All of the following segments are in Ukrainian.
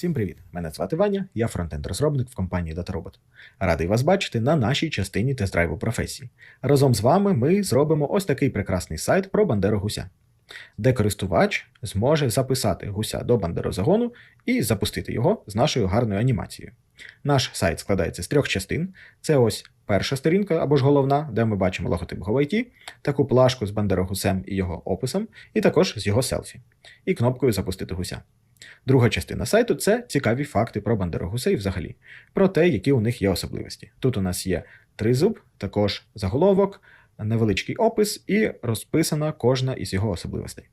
Всім привіт! Мене звати Ваня, я фронтенд-розробник в компанії DataRobot. Радий вас бачити на нашій частині тест-драйву професії. Разом з вами ми зробимо ось такий прекрасний сайт про Бандеру гуся, де користувач зможе записати гуся до бандерозагону і запустити його з нашою гарною анімацією. Наш сайт складається з трьох частин: це ось перша сторінка або ж головна, де ми бачимо логотип GoIT, таку плашку з бандерогусем і його описом, і також з його селфі, і кнопкою Запустити гуся. Друга частина сайту це цікаві факти про бандерогусей взагалі, про те, які у них є особливості. Тут у нас є тризуб, також заголовок, невеличкий опис і розписана кожна із його особливостей.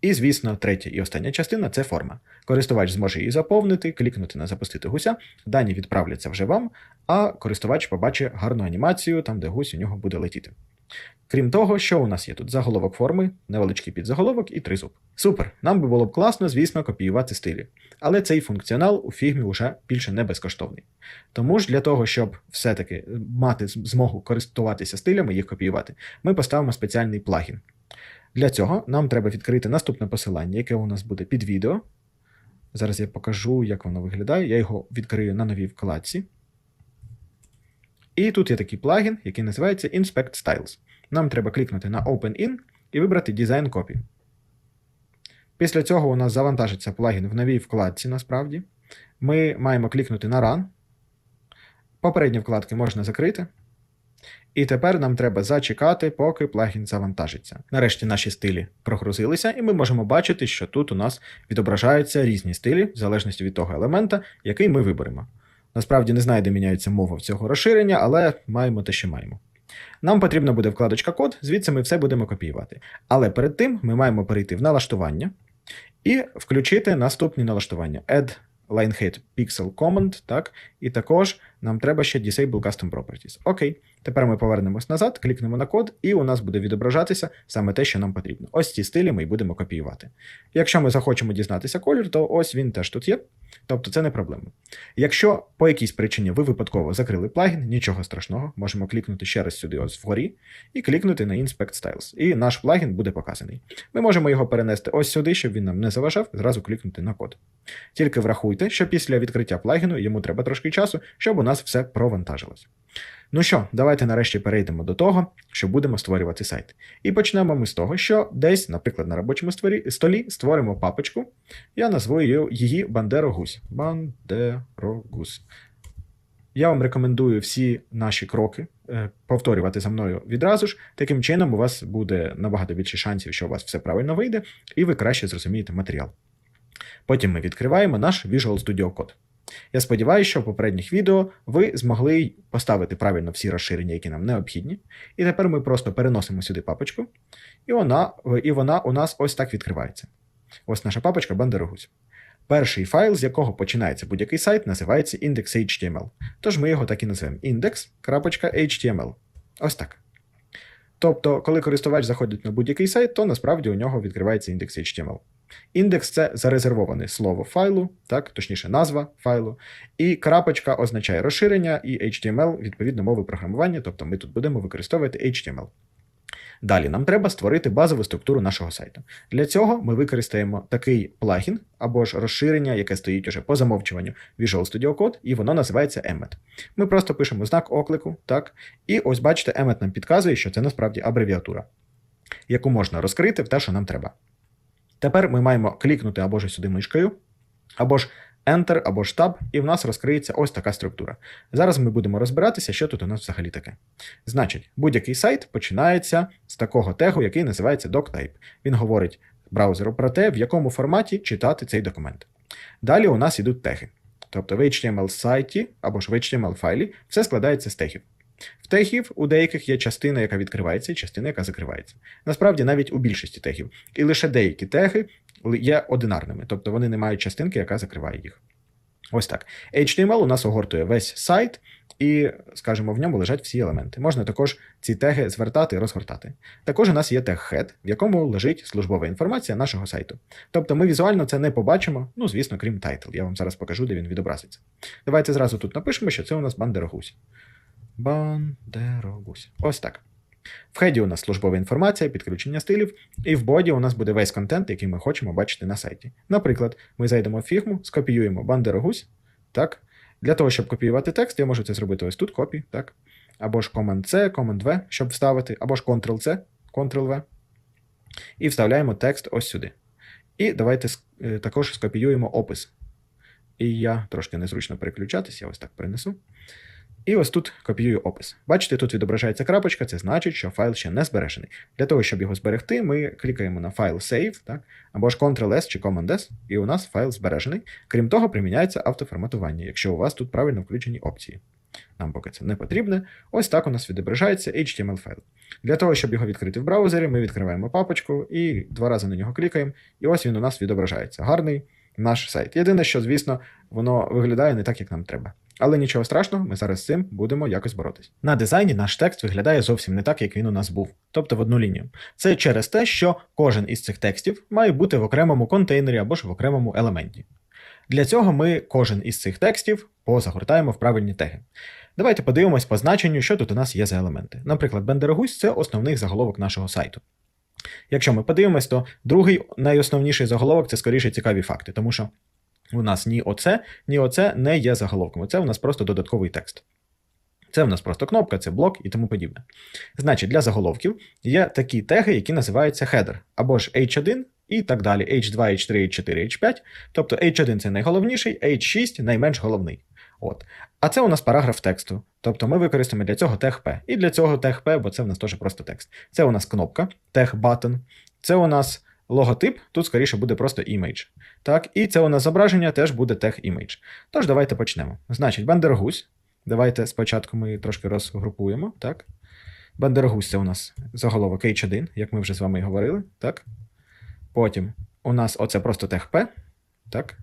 І, звісно, третя і остання частина це форма. Користувач зможе її заповнити, клікнути на запустити гуся, дані відправляться вже вам, а користувач побачить гарну анімацію, там, де гусь у нього буде летіти. Крім того, що у нас є тут заголовок форми, невеличкий підзаголовок і тризуб. Супер! Нам би було б класно, звісно, копіювати стилі. Але цей функціонал у фігмі вже більше не безкоштовний. Тому ж для того, щоб все-таки мати змогу користуватися стилями, їх копіювати, ми поставимо спеціальний плагін. Для цього нам треба відкрити наступне посилання, яке у нас буде під відео. Зараз я покажу, як воно виглядає. Я його відкрию на новій вкладці. І тут є такий плагін, який називається Inspect Styles. Нам треба клікнути на Open In і вибрати Design Copy. Після цього у нас завантажиться плагін в новій вкладці, насправді. Ми маємо клікнути на Run. Попередні вкладки можна закрити. І тепер нам треба зачекати, поки плагін завантажиться. Нарешті наші стилі прогрузилися, і ми можемо бачити, що тут у нас відображаються різні стилі, в залежності від того елемента, який ми виберемо. Насправді не знаю, де міняється мова в цього розширення, але маємо те, що маємо. Нам потрібна буде вкладочка код, звідси ми все будемо копіювати. Але перед тим ми маємо перейти в налаштування і включити наступні налаштування: Add Linehead Pixel Command, так, і також нам треба ще Disable Custom Properties. Окей. Тепер ми повернемось назад, клікнемо на код, і у нас буде відображатися саме те, що нам потрібно. Ось ці стилі ми й будемо копіювати. Якщо ми захочемо дізнатися колір, то ось він теж тут є. Тобто це не проблема. Якщо по якійсь причині ви випадково закрили плагін, нічого страшного, можемо клікнути ще раз сюди, ось вгорі, і клікнути на Inspect Styles. І наш плагін буде показаний. Ми можемо його перенести ось сюди, щоб він нам не заважав, зразу клікнути на код. Тільки врахуйте, що після відкриття плагіну йому треба трошки часу, щоб у нас все провантажилось. Ну що, давайте нарешті перейдемо до того, що будемо створювати сайт. І почнемо ми з того, що десь, наприклад, на робочому столі створимо папочку. Я назву її Бандерогусь. Бандерогусь. Я вам рекомендую всі наші кроки е, повторювати за мною відразу ж. Таким чином, у вас буде набагато більше шансів, що у вас все правильно вийде, і ви краще зрозумієте матеріал. Потім ми відкриваємо наш Visual Studio Code. Я сподіваюся, що в попередніх відео ви змогли поставити правильно всі розширення, які нам необхідні. І тепер ми просто переносимо сюди папочку, і вона і вона у нас ось так відкривається. Ось наша папочка Бандерогусь. Перший файл, з якого починається будь-який сайт, називається index.html. Тож ми його так і назвемо index.html. Ось так. Тобто, коли користувач заходить на будь-який сайт, то насправді у нього відкривається index.html. Індекс це зарезервоване слово файлу, так, точніше, назва файлу, і крапочка означає розширення, і HTML відповідно мови програмування, тобто ми тут будемо використовувати HTML. Далі нам треба створити базову структуру нашого сайту. Для цього ми використаємо такий плагін або ж розширення, яке стоїть уже по замовчуванню Visual Studio Code, і воно називається Emmet. Ми просто пишемо знак оклику, так, і ось бачите, Emmet нам підказує, що це насправді абревіатура, яку можна розкрити в те, що нам треба. Тепер ми маємо клікнути або ж сюди мишкою, або ж Enter, або ж Tab, і в нас розкриється ось така структура. Зараз ми будемо розбиратися, що тут у нас взагалі таке. Значить, будь-який сайт починається з такого тегу, який називається DocType. Він говорить браузеру про те, в якому форматі читати цей документ. Далі у нас йдуть теги. Тобто в HTML сайті або ж в HTML файлі все складається з тегів. В тегів у деяких є частина, яка відкривається, і частина, яка закривається. Насправді, навіть у більшості тегів. І лише деякі теги є одинарними, тобто вони не мають частинки, яка закриває їх. Ось так. HTML у нас огортує весь сайт, і, скажімо, в ньому лежать всі елементи. Можна також ці теги звертати і розгортати. Також у нас є тег head, в якому лежить службова інформація нашого сайту. Тобто ми візуально це не побачимо, ну, звісно, крім title. Я вам зараз покажу, де він відобразиться. Давайте зразу тут напишемо, що це у нас бандерогусь. Бандерогусь. Ось так. В хеді у нас службова інформація, підключення стилів, і в боді у нас буде весь контент, який ми хочемо бачити на сайті. Наприклад, ми зайдемо в фігму, скопіюємо бандерогусь, так. Для того, щоб копіювати текст, я можу це зробити ось тут копі, так. Або ж Command-C, Command-V, щоб вставити, або ж Ctrl-C, Ctrl-V. І вставляємо текст ось сюди. І давайте е, також скопіюємо опис. І я трошки незручно переключатись, я ось так перенесу. І ось тут копіюю опис. Бачите, тут відображається крапочка, це значить, що файл ще не збережений. Для того, щоб його зберегти, ми клікаємо на файл Save, так? або ж Ctrl-S чи Command-S, і у нас файл збережений. Крім того, приміняється автоформатування, якщо у вас тут правильно включені опції. Нам поки це не потрібне. Ось так у нас відображається HTML файл. Для того, щоб його відкрити в браузері, ми відкриваємо папочку і два рази на нього клікаємо, і ось він у нас відображається. Гарний наш сайт. Єдине, що, звісно, воно виглядає не так, як нам треба. Але нічого страшного, ми зараз з цим будемо якось боротись. На дизайні наш текст виглядає зовсім не так, як він у нас був, тобто в одну лінію. Це через те, що кожен із цих текстів має бути в окремому контейнері або ж в окремому елементі. Для цього ми кожен із цих текстів позагортаємо в правильні теги. Давайте подивимось по значенню, що тут у нас є за елементи. Наприклад, бендерогусь це основний заголовок нашого сайту. Якщо ми подивимось, то другий найосновніший заголовок це скоріше цікаві факти, тому що у нас ні оце, ні оце не є заголовком. Це у нас просто додатковий текст. Це в нас просто кнопка, це блок і тому подібне. Значить, для заголовків є такі теги, які називаються header, або ж H1 і так далі, H2, H3, H4, H5. Тобто H1 це найголовніший, H6 найменш головний. От. А це у нас параграф тексту. Тобто ми використаємо для цього тег P. І для цього тег P, бо це в нас теж просто текст. Це у нас кнопка, тег button. Це у нас логотип, тут скоріше буде просто image. Так, і це у нас зображення теж буде tag image. Тож давайте почнемо. Значить, бандергусь. Давайте спочатку ми трошки розгрупуємо. Так. Бандергусь це у нас заголовок H1, як ми вже з вами і говорили. Так. Потім у нас оце просто тег P. Так.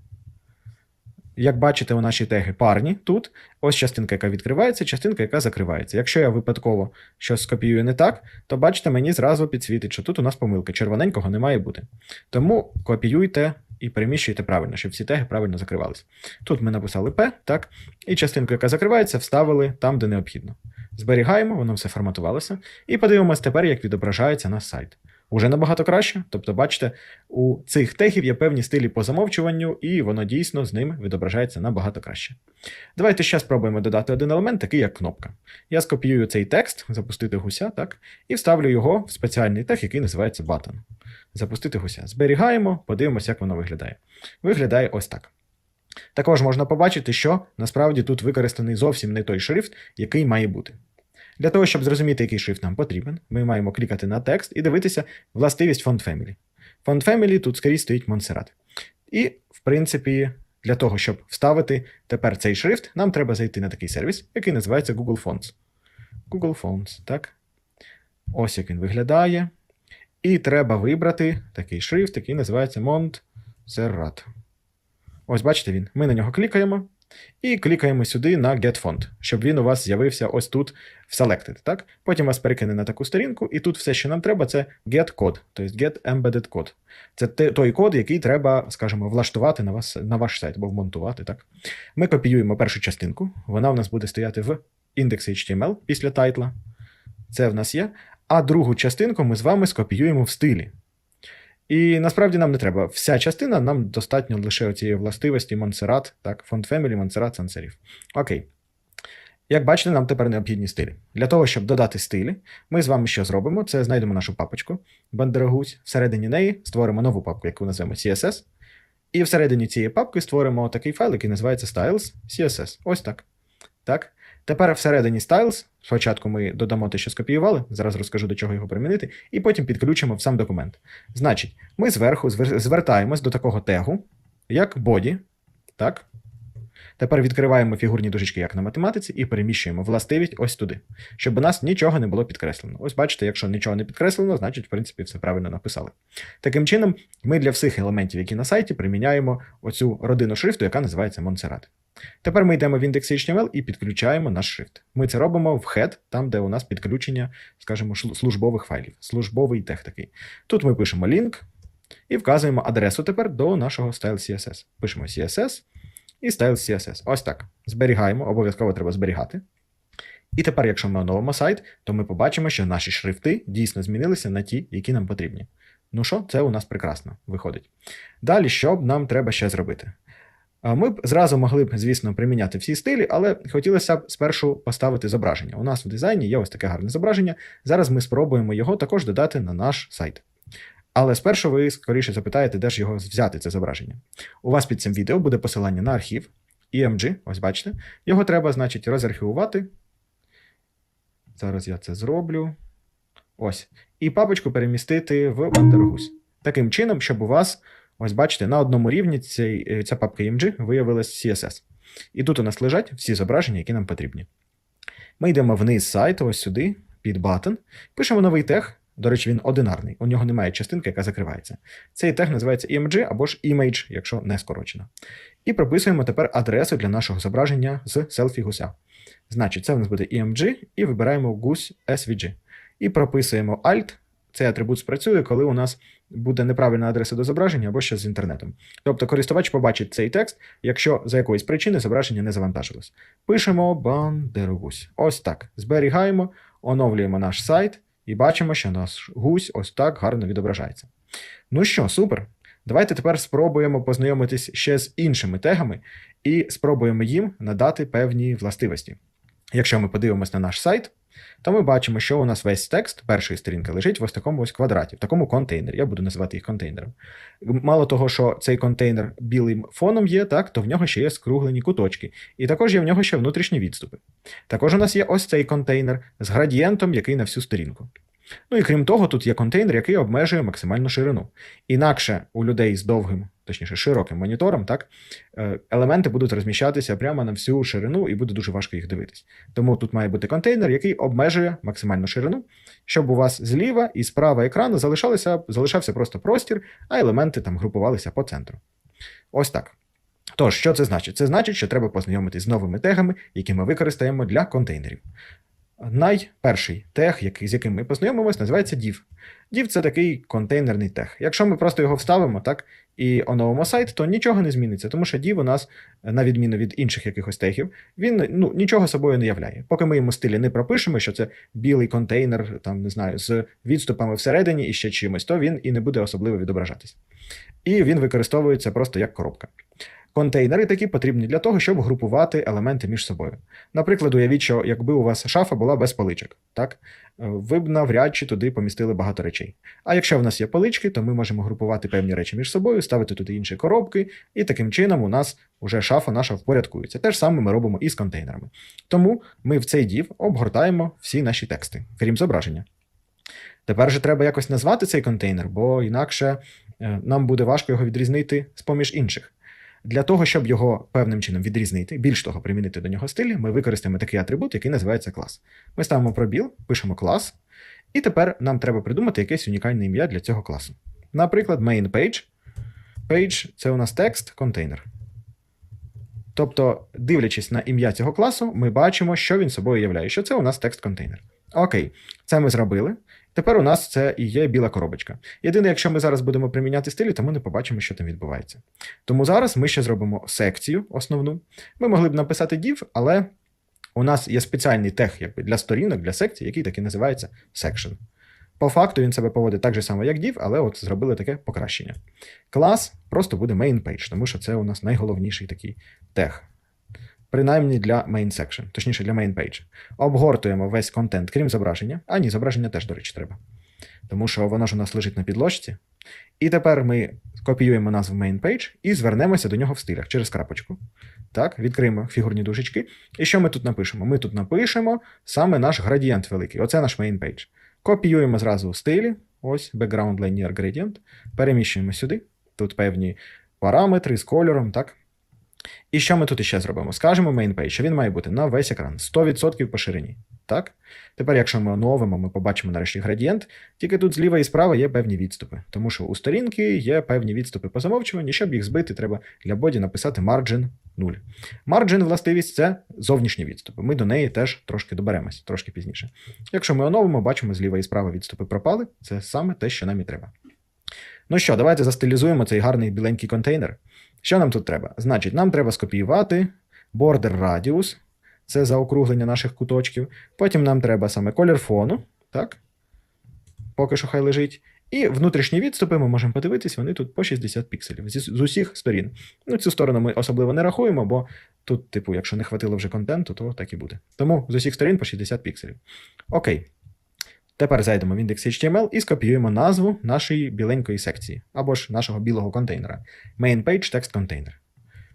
Як бачите, у наші теги парні тут. Ось частинка, яка відкривається, частинка, яка закривається. Якщо я випадково щось скопіюю не так, то бачите, мені зразу підсвітить, що тут у нас помилка. Червоненького не має бути. Тому копіюйте і переміщуйте правильно, щоб всі теги правильно закривались. Тут ми написали P, так, і частинку, яка закривається, вставили там, де необхідно. Зберігаємо, воно все форматувалося, і подивимось тепер, як відображається наш сайт. Уже набагато краще. Тобто, бачите, у цих тегів є певні стилі по замовчуванню, і воно дійсно з ним відображається набагато краще. Давайте ще спробуємо додати один елемент, такий як кнопка. Я скопіюю цей текст, запустити гуся, так, і вставлю його в спеціальний тег, який називається button. Запустити гуся. Зберігаємо, подивимося, як воно виглядає. Виглядає ось так. Також можна побачити, що насправді тут використаний зовсім не той шрифт, який має бути. Для того, щоб зрозуміти, який шрифт нам потрібен, ми маємо клікати на текст і дивитися властивість Font Family. Font Family тут скоріше стоїть Montserrat. І, в принципі, для того, щоб вставити тепер цей шрифт, нам треба зайти на такий сервіс, який називається Google Fonts. Google Fonts, так. Ось як він виглядає. І треба вибрати такий шрифт, який називається Montserrat. Ось бачите він. Ми на нього клікаємо. І клікаємо сюди на Get Font, щоб він у вас з'явився ось тут в Selected. Так? Потім вас перекине на таку сторінку, і тут все, що нам треба, це Get Code, тобто Get Embedded Code. Це той код, який треба, скажімо, влаштувати на, вас, на ваш сайт або вмонтувати. Так? Ми копіюємо першу частинку, вона в нас буде стояти в index.html після тайтла. Це в нас є. А другу частинку ми з вами скопіюємо в стилі. І насправді нам не треба. Вся частина, нам достатньо лише цієї властивості Montserrat, так, Font Family, Sans Serif. Окей. Як бачите, нам тепер необхідні стилі. Для того, щоб додати стилі, ми з вами що зробимо? Це знайдемо нашу папочку Бандерогусь. Всередині неї створимо нову папку, яку назвемо CSS. І всередині цієї папки створимо такий файл, який називається Styles CSS. Ось так. Так. Тепер всередині Styles, спочатку ми додамо те, що скопіювали, зараз розкажу, до чого його примінити, і потім підключимо в сам документ. Значить, ми зверху звертаємось до такого тегу, як body. Так. Тепер відкриваємо фігурні дужечки, як на математиці, і переміщуємо властивість ось туди, щоб у нас нічого не було підкреслено. Ось бачите, якщо нічого не підкреслено, значить, в принципі, все правильно написали. Таким чином, ми для всіх елементів, які на сайті, приміняємо оцю родину шрифту, яка називається Montserrat. Тепер ми йдемо в index.html і підключаємо наш шрифт. Ми це робимо в head, там, де у нас підключення, скажімо, службових файлів, службовий тег такий. Тут ми пишемо link і вказуємо адресу тепер до нашого style CSS. Пишемо CSS і style CSS. Ось так. Зберігаємо, обов'язково треба зберігати. І тепер, якщо ми оновимо сайт, то ми побачимо, що наші шрифти дійсно змінилися на ті, які нам потрібні. Ну що, це у нас прекрасно виходить. Далі, що б нам треба ще зробити? Ми б зразу могли б, звісно, приміняти всі стилі, але хотілося б спершу поставити зображення. У нас в дизайні є ось таке гарне зображення. Зараз ми спробуємо його також додати на наш сайт. Але спершу ви скоріше запитаєте, де ж його взяти, це зображення. У вас під цим відео буде посилання на архів EMG, ось бачите. Його треба, значить, розархівувати. Зараз я це зроблю. Ось. І папочку перемістити в Вандергус. Таким чином, щоб у вас, ось бачите, на одному рівні цей, е, ця папка EMG виявилась CSS. І тут у нас лежать всі зображення, які нам потрібні. Ми йдемо вниз сайту, ось сюди, під button, пишемо новий тег. До речі, він одинарний. У нього немає частинки, яка закривається. Цей тег називається EMG або ж image, якщо не скорочено. І прописуємо тепер адресу для нашого зображення з селфі гуся. Значить, це в нас буде EMG, і вибираємо гусь SVG. І прописуємо Alt. Цей атрибут спрацює, коли у нас буде неправильна адреса до зображення або щось з інтернетом. Тобто користувач побачить цей текст, якщо за якоїсь причини зображення не завантажилось. Пишемо Бандерогусь. Ось так. Зберігаємо, оновлюємо наш сайт і бачимо, що наш гусь ось так гарно відображається. Ну що, супер. Давайте тепер спробуємо познайомитись ще з іншими тегами і спробуємо їм надати певні властивості. Якщо ми подивимось на наш сайт, то ми бачимо, що у нас весь текст першої сторінки лежить в ось такому ось квадраті, в такому контейнері. Я буду називати їх контейнером. Мало того, що цей контейнер білим фоном є, так, то в нього ще є скруглені куточки. І також є в нього ще внутрішні відступи. Також у нас є ось цей контейнер з градієнтом, який на всю сторінку. Ну і крім того, тут є контейнер, який обмежує максимальну ширину. Інакше у людей з довгим, точніше, широким монітором, так, е, елементи будуть розміщатися прямо на всю ширину, і буде дуже важко їх дивитись. Тому тут має бути контейнер, який обмежує максимальну ширину, щоб у вас зліва і справа екрану залишалися, залишався просто простір, а елементи там групувалися по центру. Ось так. Тож, що це значить? Це значить, що треба познайомитись з новими тегами, які ми використаємо для контейнерів. Найперший тег, який, з яким ми познайомимось, називається div. Div – це такий контейнерний тег. Якщо ми просто його вставимо так, і оновимо сайт, то нічого не зміниться, тому що div у нас, на відміну від інших якихось тегів, він ну, нічого собою не являє. Поки ми йому стилі не пропишемо, що це білий контейнер, там не знаю, з відступами всередині і ще чимось, то він і не буде особливо відображатись. І він використовується просто як коробка. Контейнери такі потрібні для того, щоб групувати елементи між собою. Наприклад, уявіть, що якби у вас шафа була без поличок, так е, ви б навряд чи туди помістили багато речей. А якщо в нас є полички, то ми можемо групувати певні речі між собою, ставити туди інші коробки, і таким чином у нас вже шафа наша впорядкується. Те ж саме ми робимо і з контейнерами. Тому ми в цей дів обгортаємо всі наші тексти, крім зображення. Тепер же треба якось назвати цей контейнер, бо інакше е, нам буде важко його відрізнити з поміж інших. Для того, щоб його певним чином відрізнити, більш того, примінити до нього стилі, ми використаємо такий атрибут, який називається клас. Ми ставимо пробіл, пишемо клас, і тепер нам треба придумати якесь унікальне ім'я для цього класу. Наприклад, main page. Page це у нас текст, контейнер. Тобто, дивлячись на ім'я цього класу, ми бачимо, що він собою являє, що це у нас текст-контейнер. Окей, це ми зробили. Тепер у нас це і є біла коробочка. Єдине, якщо ми зараз будемо приміняти стилі, то ми не побачимо, що там відбувається. Тому зараз ми ще зробимо секцію основну. Ми могли б написати div, але у нас є спеціальний тег якби, для сторінок, для секцій, який так і називається section. По факту він себе поводить так же само, як div, але от зробили таке покращення. Клас просто буде main page, тому що це у нас найголовніший такий тег. Принаймні для main section, точніше для main page. Обгортуємо весь контент, крім зображення. А ні, зображення теж, до речі, треба. Тому що воно ж у нас лежить на підложці. І тепер ми копіюємо назву main page і звернемося до нього в стилях через крапочку. Так, відкриємо фігурні дужечки. І що ми тут напишемо? Ми тут напишемо саме наш градієнт великий. Оце наш main page. Копіюємо зразу у стилі. Ось background linear gradient. Переміщуємо сюди. Тут певні параметри з кольором, так? І що ми тут іще зробимо? Скажемо mainpage, що він має бути на весь екран 100% по ширині. Так? Тепер, якщо ми оновимо, ми побачимо нарешті градієнт, тільки тут зліва і справа є певні відступи, тому що у сторінки є певні відступи по замовчуванню, щоб їх збити, треба для боді написати margin 0. Margin властивість це зовнішні відступи. Ми до неї теж трошки доберемось, трошки пізніше. Якщо ми оновимо, бачимо зліва і справа відступи пропали, це саме те, що нам і треба. Ну що, давайте застилізуємо цей гарний біленький контейнер. Що нам тут треба? Значить, нам треба скопіювати border radius це заокруглення наших куточків. Потім нам треба саме колір фону, так? Поки що хай лежить. І внутрішні відступи ми можемо подивитись, вони тут по 60 пікселів з, з усіх сторін. Ну, цю сторону ми особливо не рахуємо, бо тут, типу, якщо не хватило вже контенту, то так і буде. Тому з усіх сторін по 60 пікселів. Окей. Тепер зайдемо в індекс і скопіюємо назву нашої біленької секції, або ж нашого білого контейнера. Main page text container.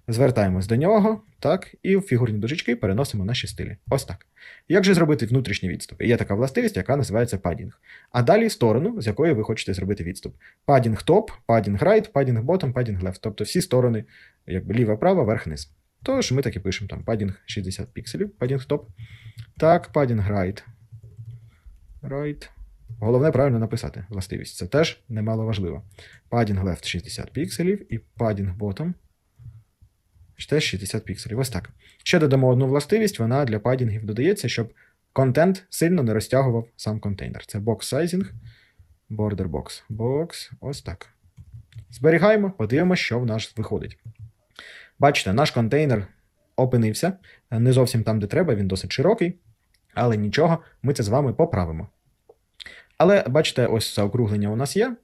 Звертаємось до нього, так, і в фігурні дужечки переносимо наші стилі. Ось так. Як же зробити внутрішні відступи? Є така властивість, яка називається падінг. А далі сторону, з якої ви хочете зробити відступ. Падінг топ, падінг right, падінг bottom, падінг left. Тобто всі сторони, якби ліва, права, верх, низ. Тож ми так і пишемо там падінг 60 пікселів, падінг топ. Так, падінг right. Right. Головне правильно написати властивість. Це теж немало важливо. Падінг left 60 пікселів і падінг bottom теж 60 пікселів. Ось так. Ще додамо одну властивість, вона для падінгів додається, щоб контент сильно не розтягував сам контейнер. Це box sizing, border box. Box, ось так. Зберігаємо, подивимося, що в нас виходить. Бачите, наш контейнер опинився. Не зовсім там, де треба, він досить широкий, але нічого, ми це з вами поправимо. Але бачите, ось заокруглення у нас є.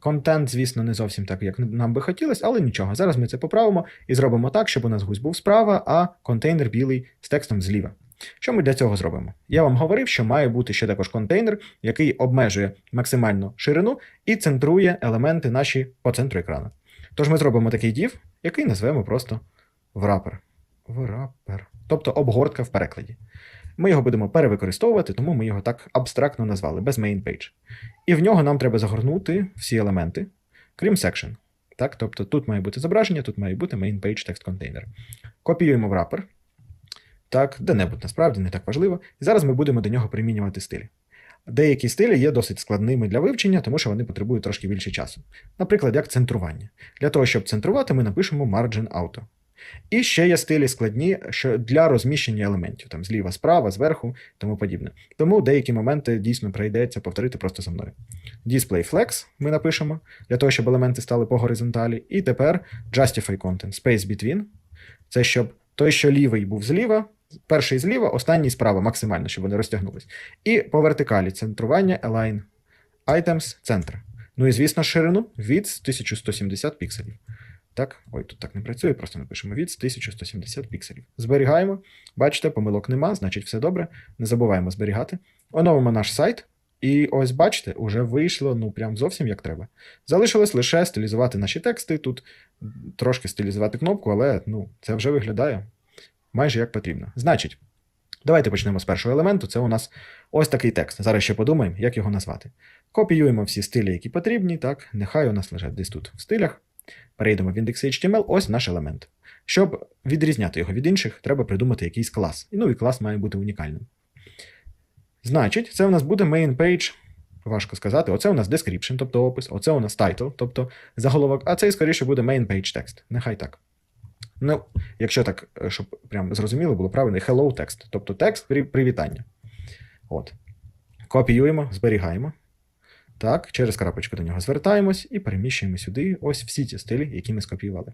Контент, звісно, не зовсім так, як нам би хотілося, але нічого. Зараз ми це поправимо і зробимо так, щоб у нас гусь був справа, а контейнер білий з текстом зліва. Що ми для цього зробимо? Я вам говорив, що має бути ще також контейнер, який обмежує максимальну ширину і центрує елементи наші по центру екрану. Тож ми зробимо такий div, який назвемо просто wrapper. Wrapper. Тобто обгортка в перекладі. Ми його будемо перевикористовувати, тому ми його так абстрактно назвали, без main page. І в нього нам треба загорнути всі елементи, крім section. Так? Тобто тут має бути зображення, тут має бути main page text container. Копіюємо в wrapper. Так, де-небудь насправді не так важливо. І зараз ми будемо до нього примінювати стилі. Деякі стилі є досить складними для вивчення, тому що вони потребують трошки більше часу. Наприклад, як центрування. Для того, щоб центрувати, ми напишемо margin auto. І ще є стилі складні що для розміщення елементів, там зліва, справа, зверху тому подібне. Тому деякі моменти дійсно прийдеться повторити просто за мною. Display flex ми напишемо для того, щоб елементи стали по горизонталі. І тепер justify content, space between. Це щоб той, що лівий був зліва, перший зліва, останній справа, максимально, щоб вони розтягнулись. І по вертикалі центрування align items центр. Ну і звісно, ширину від 1170 пікселів. Так, ой, тут так не працює, просто напишемо від 1170 пікселів. Зберігаємо. Бачите, помилок нема, значить все добре. Не забуваємо зберігати. Оновимо наш сайт. І ось бачите, уже вийшло ну прям зовсім як треба. Залишилось лише стилізувати наші тексти. Тут трошки стилізувати кнопку, але ну, це вже виглядає майже як потрібно. Значить, давайте почнемо з першого елементу. Це у нас ось такий текст. Зараз ще подумаємо, як його назвати. Копіюємо всі стилі, які потрібні. Так, нехай у нас лежать десь тут в стилях. Перейдемо в індекс HTML, ось наш елемент. Щоб відрізняти його від інших, треба придумати якийсь клас. І ну і клас має бути унікальним. Значить, це у нас буде main page. Важко сказати, оце у нас description, тобто опис, оце у нас title, тобто заголовок, а цей скоріше буде main page text. Нехай так. Ну, якщо так, щоб прям зрозуміло було правильно, hello text, тобто текст привітання. От. Копіюємо, зберігаємо. Так, через крапочку до нього звертаємось і переміщуємо сюди ось всі ті стилі, які ми скопіювали.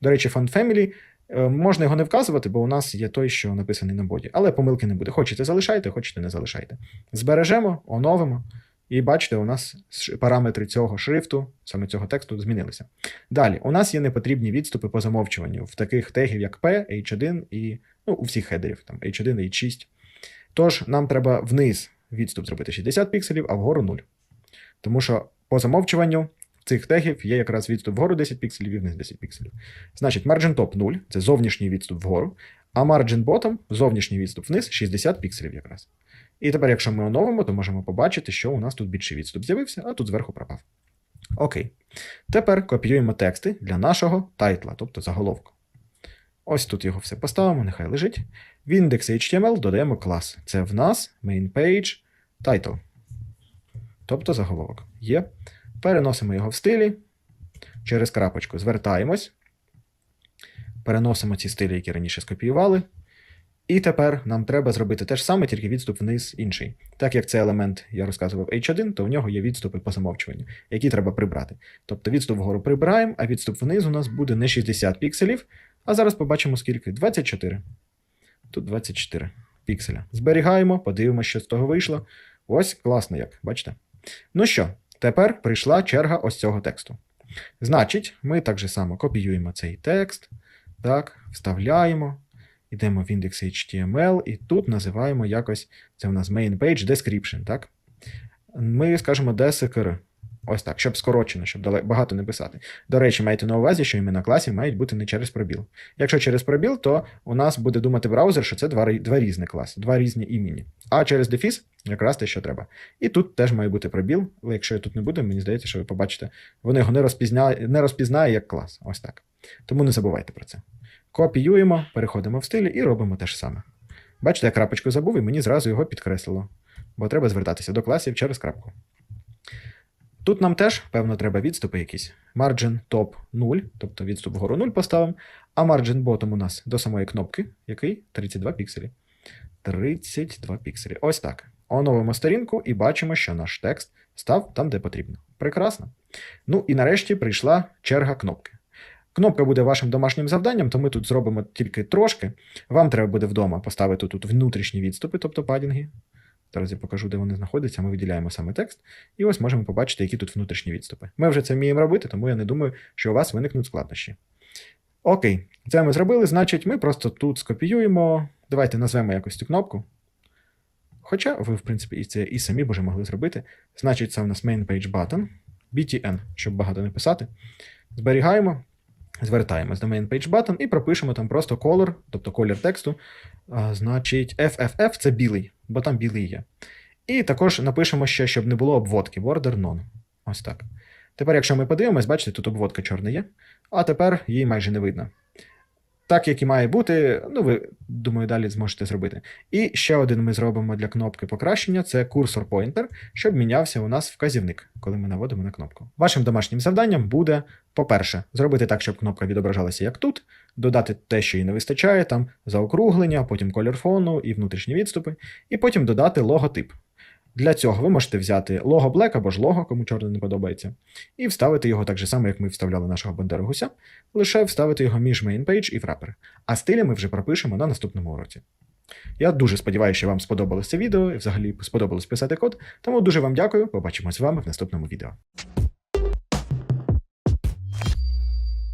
До речі, Font Family е, можна його не вказувати, бо у нас є той, що написаний на боді. Але помилки не буде. Хочете залишайте, хочете не залишайте. Збережемо, оновимо. І бачите, у нас параметри цього шрифту, саме цього тексту, змінилися. Далі, у нас є непотрібні відступи по замовчуванню в таких тегів, як P, H1 і ну, у всіх хедерів, там H1, H6. Тож нам треба вниз відступ зробити 60 пікселів, а вгору 0. Тому що по замовчуванню цих тегів є якраз відступ вгору 10 пікселів і вниз 10 пікселів. Значить, margin top 0 це зовнішній відступ вгору, а margin bottom зовнішній відступ вниз 60 пікселів якраз. І тепер, якщо ми оновимо, то можемо побачити, що у нас тут більший відступ з'явився, а тут зверху пропав. Окей. Тепер копіюємо тексти для нашого тайтла, тобто заголовку. Ось тут його все поставимо, нехай лежить. В індекс додаємо клас. Це в нас main page title тобто заголовок. Є. Переносимо його в стилі. Через крапочку звертаємось. Переносимо ці стилі, які раніше скопіювали. І тепер нам треба зробити те ж саме, тільки відступ вниз інший. Так як це елемент, я розказував H1, то в нього є відступи по замовчуванню, які треба прибрати. Тобто відступ вгору прибираємо, а відступ вниз у нас буде не 60 пікселів. А зараз побачимо скільки: 24. Тут 24 пікселя. Зберігаємо, подивимося, що з того вийшло. Ось класно як, бачите? Ну що, тепер прийшла черга ось цього тексту. Значить, ми так же само копіюємо цей текст, так, вставляємо, йдемо в індекс HTML, і тут називаємо якось, це у нас main page description, так? Ми скажемо DSCR. Ось так, щоб скорочено, щоб багато не писати. До речі, майте на увазі, що імена класів мають бути не через пробіл. Якщо через пробіл, то у нас буде думати браузер, що це два, два різні класи, два різні імені. А через дефіс якраз те, що треба. І тут теж має бути пробіл, але якщо я тут не буде, мені здається, що ви побачите, воно його не не розпізнає як клас. Ось так. Тому не забувайте про це. Копіюємо, переходимо в стилі і робимо те ж саме. Бачите, я крапочку забув, і мені зразу його підкреслило. Бо треба звертатися до класів через крапку. Тут нам теж, певно, треба відступи якісь. Margin top 0, тобто відступ вгору 0 поставимо, а margin bottom у нас до самої кнопки, який 32 пікселі. 32 пікселі. Ось так. Оновимо сторінку і бачимо, що наш текст став там, де потрібно. Прекрасно. Ну і нарешті прийшла черга кнопки. Кнопка буде вашим домашнім завданням, то ми тут зробимо тільки трошки. Вам треба буде вдома поставити тут внутрішні відступи, тобто падінги. Зараз я покажу, де вони знаходяться. Ми виділяємо саме текст, і ось можемо побачити, які тут внутрішні відступи. Ми вже це вміємо робити, тому я не думаю, що у вас виникнуть складнощі. Окей, це ми зробили, значить, ми просто тут скопіюємо. Давайте назвемо якось цю кнопку. Хоча ви, в принципі, і це і самі б могли зробити. Значить, це у нас main page button, btn, щоб багато не писати. Зберігаємо, звертаємось до main page button і пропишемо там просто color, тобто колір тексту. Значить, FFF це білий, бо там білий є. І також напишемо ще, щоб не було обводки, border none. Ось так. Тепер, якщо ми подивимось, бачите, тут обводка чорна є, а тепер її майже не видно. Так, як і має бути, ну ви, думаю, далі зможете зробити. І ще один ми зробимо для кнопки покращення це курсор pointer, щоб мінявся у нас вказівник, коли ми наводимо на кнопку. Вашим домашнім завданням буде, по-перше, зробити так, щоб кнопка відображалася як тут, додати те, що їй не вистачає, там заокруглення, потім колір фону і внутрішні відступи, і потім додати логотип. Для цього ви можете взяти лого Black або ж лого, кому чорне не подобається, і вставити його так же само, як ми вставляли нашого бандеру гуся, лише вставити його між мейнпейдж і фрапер. А стилі ми вже пропишемо на наступному уроці. Я дуже сподіваюся, що вам сподобалось це відео і взагалі сподобалось писати код, тому дуже вам дякую. Побачимось з вами в наступному відео.